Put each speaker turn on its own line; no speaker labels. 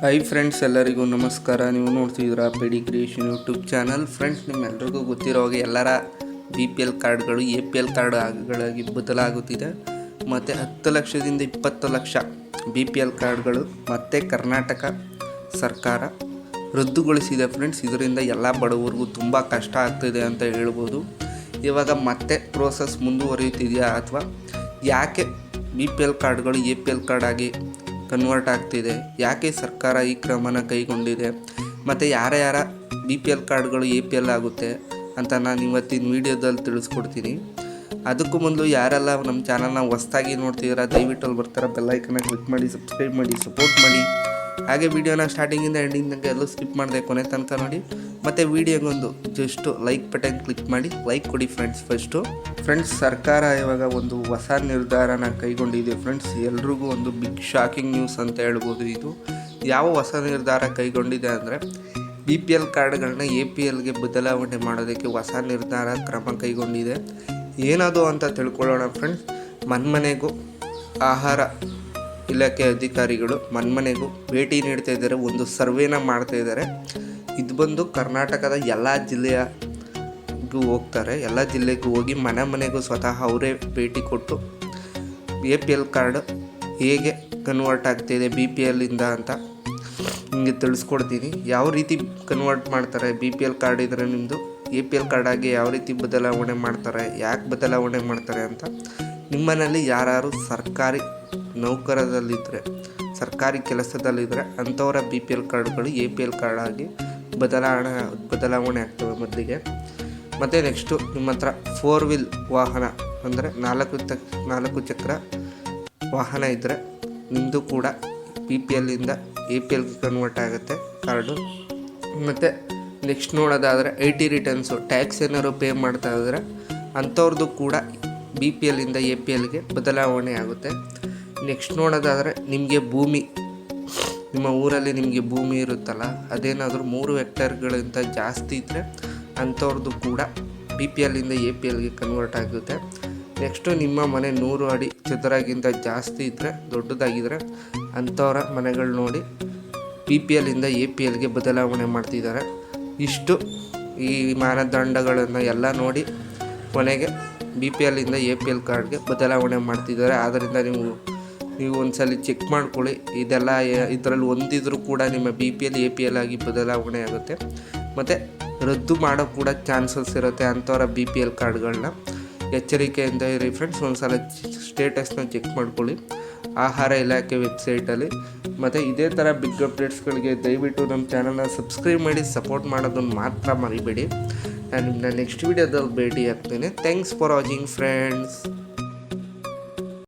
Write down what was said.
Hi friends ಎಲ್ಲರಿಗೂ ನಮಸ್ಕಾರ. ನೀವು ನೋಡ್ತಿದ್ದೀರಾ ಕ್ರಿಯೇಷನ್ ಯೂಟ್ಯೂಬ್ ಚಾನಲ್ ಫ್ರೆಂಡ್ಸ್ ನಿಮ್ಮೆಲ್ರಿಗೂ ಗೊತ್ತಿರೋ ಹಾಗೆ ಎಲ್ಲರ ಬಿ ಪಿ ಎಲ್ ಕಾರ್ಡ್ಗಳು ಎ ಪಿ ಎಲ್ ಕಾರ್ಡ್ಗಳಾಗಿ ಬದಲಾಗುತ್ತಿದೆ. ಮತ್ತು ಹತ್ತು ಲಕ್ಷದಿಂದ ಇಪ್ಪತ್ತು ಲಕ್ಷ ಬಿ ಪಿ ಎಲ್ ಕಾರ್ಡ್ಗಳು ಮತ್ತು ಕರ್ನಾಟಕ ಸರ್ಕಾರ ರದ್ದುಗೊಳಿಸಿದೆ ಫ್ರೆಂಡ್ಸ್ ಇದರಿಂದ ಎಲ್ಲ ಬಡವರಿಗೂ ತುಂಬ ಕಷ್ಟ ಆಗ್ತಿದೆ ಅಂತ ಹೇಳ್ಬೋದು. ಇವಾಗ ಮತ್ತೆ ಪ್ರೋಸೆಸ್ ಮುಂದುವರಿಯುತ್ತಿದೆಯಾ ಅಥವಾ ಯಾಕೆ ಬಿ ಪಿ ಎಲ್ ಕಾರ್ಡ್ಗಳು ಎ ಪಿ ಎಲ್ ಕಾರ್ಡ್ ಆಗಿ ಕನ್ವರ್ಟ್ ಆಗ್ತಿದೆ. ಯಾಕೆ ಸರ್ಕಾರ ಈ ಕ್ರಮನ ಕೈಗೊಂಡಿದೆ? ಮತ್ತು ಯಾರ ಯಾರ ಬಿ ಪಿ ಎಲ್ ಕಾರ್ಡ್ಗಳು ಎ ಪಿ ಎಲ್ ಆಗುತ್ತೆ ಅಂತ ನಾನು ಇವತ್ತಿನ ವೀಡಿಯೋದಲ್ಲಿ ತಿಳಿಸ್ಕೊಡ್ತೀನಿ. ಅದಕ್ಕೂ ಮೊದಲು ಯಾರೆಲ್ಲ ನಮ್ಮ ಚಾನಲ್ನ ಹೊಸ್ದಾಗಿ ನೋಡ್ತಿದ್ದೀರಾ ದಯವಿಟ್ಟು ಅಲ್ಲಿ ಬರ್ತಾರ ಬೆಲ್ಲೈಕನ್ನ ಕ್ಲಿಕ್ ಮಾಡಿ, ಸಬ್ಸ್ಕ್ರೈಬ್ ಮಾಡಿ, ಸಪೋರ್ಟ್ ಮಾಡಿ. ಹಾಗೆ ವಿಡಿಯೋನ ಸ್ಟಾರ್ಟಿಂಗಿಂದ ಎಂಡಿಂಗ್ ತನಕ ಎಲ್ಲೂ ಸ್ಕಿಪ್ ಮಾಡಿದೆ ಕೊನೆ ತನಕ ನೋಡಿ. ಮತ್ತು ವಿಡಿಯೋಗೊಂದು ಜಸ್ಟು ಲೈಕ್ ಬಟನ್ ಕ್ಲಿಕ್ ಮಾಡಿ ಲೈಕ್ ಕೊಡಿ ಫ್ರೆಂಡ್ಸ್ ಫಸ್ಟು ಫ್ರೆಂಡ್ಸ್ ಸರ್ಕಾರ ಇವಾಗ ಒಂದು ಹೊಸ ನಿರ್ಧಾರನ ಕೈಗೊಂಡಿದೆ ಫ್ರೆಂಡ್ಸ್ ಎಲ್ರಿಗೂ ಒಂದು ಬಿಗ್ ಶಾಕಿಂಗ್ ನ್ಯೂಸ್ ಅಂತ ಹೇಳ್ಬೋದು ಇದು. ಯಾವ ಹೊಸ ನಿರ್ಧಾರ ಕೈಗೊಂಡಿದೆ ಅಂದರೆ ಬಿ ಪಿ ಎಲ್ ಕಾರ್ಡ್ಗಳನ್ನ ಎ ಪಿ ಎಲ್ಗೆ ಬದಲಾವಣೆ ಮಾಡೋದಕ್ಕೆ ಹೊಸ ನಿರ್ಧಾರ ಕ್ರಮ ಕೈಗೊಂಡಿದೆ. ಏನದು ಅಂತ ತಿಳ್ಕೊಳ್ಳೋಣ ಫ್ರೆಂಡ್ಸ್ ಮನ್ಮನೆಗೂ ಆಹಾರ ಇಲಾಖೆ ಅಧಿಕಾರಿಗಳು ಮನ್ಮನೆಗೂ ಭೇಟಿ ನೀಡ್ತಾ ಇದ್ದಾರೆ, ಒಂದು ಸರ್ವೇನ ಮಾಡ್ತಾ ಇದ್ದಾರೆ. ಇದು ಬಂದು ಕರ್ನಾಟಕದ ಎಲ್ಲ ಜಿಲ್ಲೆಯಗೂ ಹೋಗ್ತಾರೆ, ಎಲ್ಲ ಜಿಲ್ಲೆಗೂ ಹೋಗಿ ಮನೆ ಮನೆಗೂ ಸ್ವತಃ ಅವರೇ ಭೇಟಿ ಕೊಟ್ಟು ಎ ಪಿ ಎಲ್ ಕಾರ್ಡ್ ಹೇಗೆ ಕನ್ವರ್ಟ್ ಆಗ್ತಿದೆ ಬಿ ಪಿ ಎಲ್ಲಿಂದ ಅಂತ ನಿಮಗೆ ತಿಳಿಸ್ಕೊಡ್ತೀನಿ. ಯಾವ ರೀತಿ ಕನ್ವರ್ಟ್ ಮಾಡ್ತಾರೆ ಬಿ ಪಿ ಎಲ್ ಕಾರ್ಡ್ ಇದ್ದರೆ ನಿಮ್ಮದು ಎ ಪಿ ಎಲ್ ಕಾರ್ಡಾಗಿ ಯಾವ ರೀತಿ ಬದಲಾವಣೆ ಮಾಡ್ತಾರೆ, ಯಾಕೆ ಬದಲಾವಣೆ ಮಾಡ್ತಾರೆ ಅಂತ ನಿಮ್ಮನೇಲಿ ಯಾರು ಸರ್ಕಾರಿ ನೌಕರದಲ್ಲಿದ್ದರೆ ಸರ್ಕಾರಿ ಕೆಲಸದಲ್ಲಿದ್ದರೆ ಅಂಥವರ ಬಿ ಪಿ ಎಲ್ ಕಾರ್ಡ್ಗಳು ಎ ಪಿ ಎಲ್ ಕಾರ್ಡ್ ಆಗಿ ಬದಲಾವಣೆ ಬದಲಾವಣೆ ಆಗ್ತವೆ ಮೊದಲಿಗೆ. ಮತ್ತು ನೆಕ್ಸ್ಟು ನಿಮ್ಮ ಹತ್ರ ಫೋರ್ ವೀಲ್ ವಾಹನ ಅಂದರೆ ನಾಲ್ಕು ತ ನಾಲ್ಕು ಚಕ್ರ ವಾಹನ ಇದ್ದರೆ ನಿಮ್ಮದು ಕೂಡ ಬಿ ಪಿ ಎಲ್ಲಿಂದ ಎ ಪಿ ಎಲ್ಗೆ ಕನ್ವರ್ಟ್ ಆಗುತ್ತೆ ಕಾರ್ಡು. ಮತ್ತು ನೆಕ್ಸ್ಟ್ ನೋಡೋದಾದರೆ ಐ ಟಿ ರಿಟರ್ನ್ಸು ಟ್ಯಾಕ್ಸ್ ಏನಾದ್ರು ಪೇ ಮಾಡ್ತಾ ಇದ್ದರೆ ಅಂಥವ್ರದ್ದು ಕೂಡ ಬಿ ಪಿ ಎಲ್ಲಿಂದ ಎ ಪಿ ಎಲ್ಗೆ ಬದಲಾವಣೆ ಆಗುತ್ತೆ. ನೆಕ್ಸ್ಟ್ ನೋಡೋದಾದರೆ ನಿಮಗೆ ಭೂಮಿ. ನಿಮ್ಮ ಊರಲ್ಲಿ ನಿಮಗೆ ಭೂಮಿ ಇರುತ್ತಲ್ಲ, ಅದೇನಾದರೂ ಮೂರು ಹೆಕ್ಟೇರ್ಗಳಿಂದ ಜಾಸ್ತಿ ಇದ್ದರೆ ಅಂಥವ್ರದ್ದು ಕೂಡ ಬಿ ಪಿ ಎಲ್ಲಿಂದ ಎ ಪಿ ಎಲ್ಗೆ ಕನ್ವರ್ಟ್ ಆಗುತ್ತೆ. ನೆಕ್ಸ್ಟು ನಿಮ್ಮ ಮನೆ ನೂರು ಅಡಿ ಚದರಾಗಿಂತ ಜಾಸ್ತಿ ಇದ್ದರೆ ದೊಡ್ಡದಾಗಿದ್ದರೆ ಅಂಥವರ ಮನೆಗಳು ನೋಡಿ ಬಿ ಪಿ ಎಲ್ಲಿಂದ ಎ ಪಿ ಎಲ್ಗೆ ಬದಲಾವಣೆ ಮಾಡ್ತಿದ್ದಾರೆ. ಇಷ್ಟು ಈ ಮಾನದಂಡಗಳನ್ನು ಎಲ್ಲ ನೋಡಿ ಕೊನೆಗೆ ಬಿ ಪಿ ಎಲ್ಲಿಂದ ಎ ಪಿ ಎಲ್ ಕಾರ್ಡ್ಗೆ ಬದಲಾವಣೆ ಮಾಡ್ತಿದ್ದಾರೆ. ಆದ್ದರಿಂದ ನೀವು ನೀವು ಒಂದ್ಸಲ ಚೆಕ್ ಮಾಡ್ಕೊಳ್ಳಿ. ಇದೆಲ್ಲ, ಇದರಲ್ಲಿ ಒಂದಿದ್ರೂ ಕೂಡ ನಿಮ್ಮ B P L, A P L ಆಗಿ ಬದಲಾವಣೆ ಆಗುತ್ತೆ. ಮತ್ತು ರದ್ದು ಮಾಡೋ ಕೂಡ ಚಾನ್ಸಸ್ ಇರುತ್ತೆ ಅಂಥವರ ಬಿ ಪಿ ಎಲ್ ಕಾರ್ಡ್ಗಳನ್ನ. ಎಚ್ಚರಿಕೆಯಿಂದ ಇರಿ ಫ್ರೆಂಡ್ಸ್ ಒಂದು ಸಲ ಸ್ಟೇಟಸ್ನ ಚೆಕ್ ಮಾಡ್ಕೊಳ್ಳಿ. ಆಹಾರ ಇಲಾಖೆ ವೆಬ್ಸೈಟಲ್ಲಿ. ಮತ್ತು ಇದೇ ಥರ ಬಿಗ್ ಅಪ್ಡೇಟ್ಸ್ಗಳಿಗೆ ದಯವಿಟ್ಟು ನಮ್ಮ ಚಾನಲ್ನ ಸಬ್ಸ್ಕ್ರೈಬ್ ಮಾಡಿ ಸಪೋರ್ಟ್ ಮಾಡೋದನ್ನು ಮಾತ್ರ ಮರಿಬೇಡಿ. ನಾನು ನಿಮ್ಮನ್ನ ನೆಕ್ಸ್ಟ್ ವೀಡಿಯೋದಲ್ಲಿ ಭೇಟಿ ಆಗ್ತೇನೆ. Thanks for watching friends